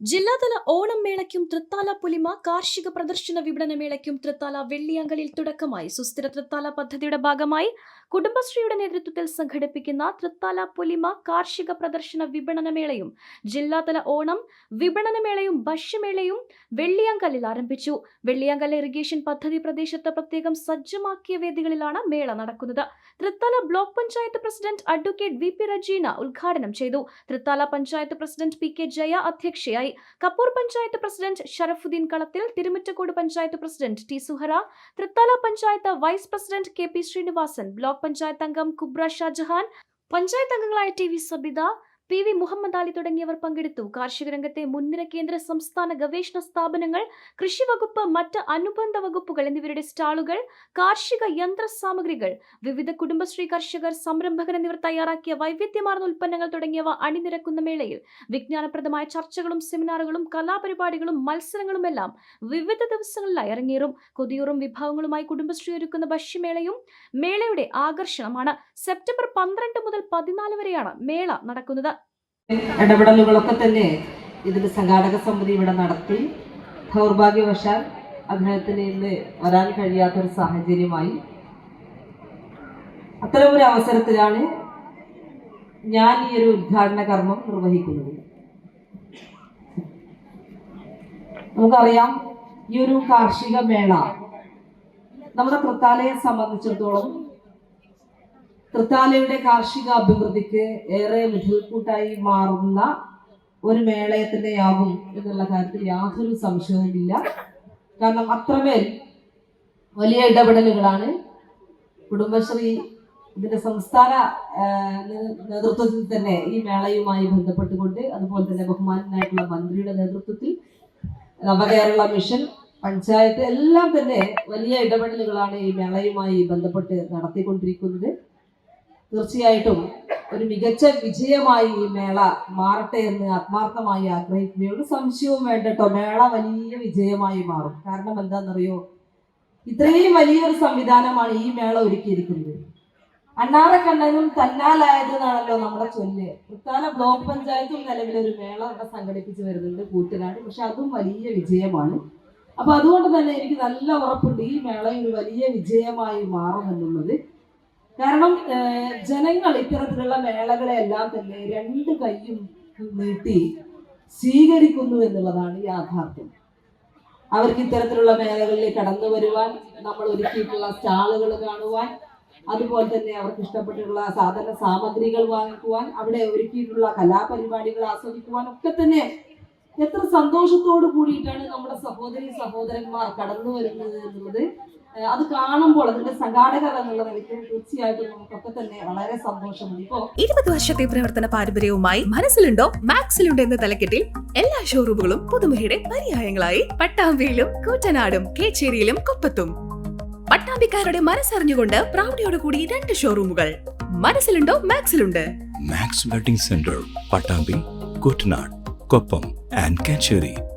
ജില്ലാതല ഓണം മേളയ്ക്കും തൃത്താല പുലിമ കാർഷിക പ്രദർശന വിപണന മേളയ്ക്കും തൃത്താല വെള്ളിയങ്കലിൽ തുടക്കമായി. സുസ്ഥിര തൃത്താല പദ്ധതിയുടെ ഭാഗമായി കുടുംബശ്രീയുടെ നേതൃത്വത്തിൽ സംഘടിപ്പിക്കുന്ന തൃത്താല പുലിമ കാർഷിക പ്രദർശന വിപണന മേളയും ജില്ലാതല ഓണം വിപണന മേളയും ഭക്ഷ്യമേളയും വെള്ളിയങ്കലിൽ ആരംഭിച്ചു. വെള്ളിയാങ്കൽ ഇറിഗേഷൻ പദ്ധതി പ്രദേശത്ത് പ്രത്യേകം സജ്ജമാക്കിയ വേദികളിലാണ് മേള നടക്കുന്നത്. Thrithala block panchayat president advocate V P Rajeena ഉദ്ഘാടനം ചെയ്തു. Thrithala panchayat president P K Jaya അധ്യക്ഷയായി Kappur panchayat president Sharafuddin Kalathil Thirumittacode panchayat president T. Suhara Thrithala panchayat vice president K. P. Sreenivasan block panchayat അംഗം കുബ്ര ഷാജഹാൻ പഞ്ചായത്ത് അംഗങ്ങളായ T. V. Sabitha P V Muhammad Ali തുടങ്ങിയവർ പങ്കെടുത്തു. കാർഷിക രംഗത്തെ മുൻനിര കേന്ദ്ര സംസ്ഥാന ഗവേഷണ സ്ഥാപനങ്ങൾ കൃഷി വകുപ്പ് മറ്റ് അനുബന്ധ വകുപ്പുകൾ എന്നിവരുടെ സ്റ്റാളുകൾ കാർഷിക യന്ത്ര സാമഗ്രികൾ വിവിധ കുടുംബശ്രീ കർഷകർ സംരംഭകർ എന്നിവർ തയ്യാറാക്കിയ വൈവിധ്യമാർന്ന ഉൽപ്പന്നങ്ങൾ തുടങ്ങിയവ അണിനിരക്കുന്ന മേളയിൽ വിജ്ഞാനപ്രദമായ ചർച്ചകളും സെമിനാറുകളും കലാപരിപാടികളും മത്സരങ്ങളുമെല്ലാം വിവിധ ദിവസങ്ങളിലായി അരങ്ങേറും. കൊതിയൂറും വിഭവങ്ങളുമായി കുടുംബശ്രീ ഒരുക്കുന്ന ഭക്ഷ്യമേളയും മേളയുടെ ആകർഷണമാണ്. സെപ്റ്റംബർ പന്ത്രണ്ട് മുതൽ പതിനാല് വരെയാണ് മേള നടക്കുന്നത്. ഇടപെടലുകളൊക്കെ തന്നെ ഇതിന്റെ സംഘാടക സമിതി ഇവിടെ നടത്തി. ദൗർഭാഗ്യവശാൽ അദ്ദേഹത്തിന് ഇന്ന് വരാൻ കഴിയാത്തൊരു സാഹചര്യമായി. അത്തരമൊരു അവസരത്തിലാണ് ഞാൻ ഈ ഒരു ഉദ്ഘാടന കർമ്മം നിർവഹിക്കുന്നത്. നമുക്കറിയാം ഈ ഒരു കാർഷിക മേള നമ്മുടെ തൃത്താലയെ സംബന്ധിച്ചിടത്തോളം തൃത്താലയുടെ കാർഷിക അഭിവൃദ്ധിക്ക് ഏറെ മുതൽക്കൂട്ടായി മാറുന്ന ഒരു മേളയെ എന്നുള്ള കാര്യത്തിൽ യാതൊരു സംശയവുമില്ല. കാരണം അത്രമേൽ വലിയ ഇടപെടലുകളാണ് കുടുംബശ്രീ ഇതിന്റെ സംസ്ഥാന നേതൃത്വത്തിൽ തന്നെ ഈ മേളയുമായി ബന്ധപ്പെട്ടുകൊണ്ട് അതുപോലെ തന്നെ ബഹുമാനായിട്ടുള്ള മന്ത്രിയുടെ നേതൃത്വത്തിൽ നവകേരള മിഷൻ പഞ്ചായത്ത് എല്ലാം തന്നെ വലിയ ഇടപെടലുകളാണ് ഈ മേളയുമായി ബന്ധപ്പെട്ട് നടത്തിക്കൊണ്ടിരിക്കുന്നത്. തീർച്ചയായിട്ടും ഒരു മികച്ച വിജയമായി ഈ മേള മാറട്ടെ എന്ന് ആത്മാർത്ഥമായി ആഗ്രഹിക്കുന്നു ഒരു സംശയവും വേണ്ട കേട്ടോ. മേള വലിയ വിജയമായി മാറും. കാരണം എന്താണെന്നറിയോ? ഇത്രയും വലിയൊരു സംവിധാനമാണ് ഈ മേള ഒരുക്കിയിരിക്കുന്നത്. അണ്ണാറക്കണ്ണനും തന്നാലായത് എന്നാണല്ലോ നമ്മുടെ ചൊല്ല്. തൃത്താല ബ്ലോക്ക് പഞ്ചായത്തും ഒരു മേള ഇവിടെ സംഘടിപ്പിച്ച് വരുന്നുണ്ട് കൂറ്റനാട്. പക്ഷെ അതും വലിയ വിജയമാണ്. അപ്പൊ അതുകൊണ്ട് തന്നെ എനിക്ക് നല്ല ഉറപ്പുണ്ട് ഈ മേള ഒരു വലിയ വിജയമായി മാറുമെന്നുള്ളത്. കാരണം ജനങ്ങൾ ഇത്തരത്തിലുള്ള മേളകളെല്ലാം തന്നെ രണ്ട് കൈയും നീട്ടി സ്വീകരിക്കുന്നു എന്നുള്ളതാണ് യാഥാർത്ഥ്യം. അവർക്ക് ഇത്തരത്തിലുള്ള മേളകളിൽ കടന്നു വരുവാൻ നമ്മൾ ഒരുക്കിയിട്ടുള്ള സ്റ്റാളുകൾ കാണുവാൻ അതുപോലെ തന്നെ അവർക്ക് ഇഷ്ടപ്പെട്ടിട്ടുള്ള സാധന സാമഗ്രികൾ വാങ്ങിക്കുവാൻ അവിടെ ഒരുക്കിയിട്ടുള്ള കലാപരിപാടികൾ ആസ്വദിക്കുവാൻ ഒക്കെ തന്നെ എത്ര സന്തോഷത്തോട് കൂടിയിട്ടാണ് നമ്മുടെ സഹോദരി സഹോദരന്മാർ കടന്നു വരുന്നത് എന്നുള്ളത്. അത് കാണുമ്പോൾ അതിന്റെ സംഘാടകർ എന്നുള്ള നിലയ്ക്ക് തീർച്ചയായിട്ടും നമുക്കൊക്കെ തന്നെ വളരെ സന്തോഷമുണ്ട്. ഇപ്പോ ഇരുപത് വർഷത്തെ പ്രവർത്തന പാരമ്പര്യവുമായി മനസ്സിലുണ്ടോ? മാക്സിലുണ്ടോ എന്ന തലക്കെട്ടിൽ എല്ലാ ഷോറൂമുകളും പുതുമുഖയുടെ പര്യായങ്ങളായി. പട്ടാമ്പിയിലും കൂറ്റനാടും കേച്ചേരിയിലും കൊപ്പത്തും. പട്ടാമ്പിക്കാരുടെ മനസ്സറിഞ്ഞുകൊണ്ട് പ്രൗഢിയോടുകൂടി രണ്ട് ഷോറൂമുകൾ മനസ്സിലുണ്ടോ? മാക്സിലുണ്ട്. Max wedding centre Pattambi Kuttanad Koppam. and Kachuri.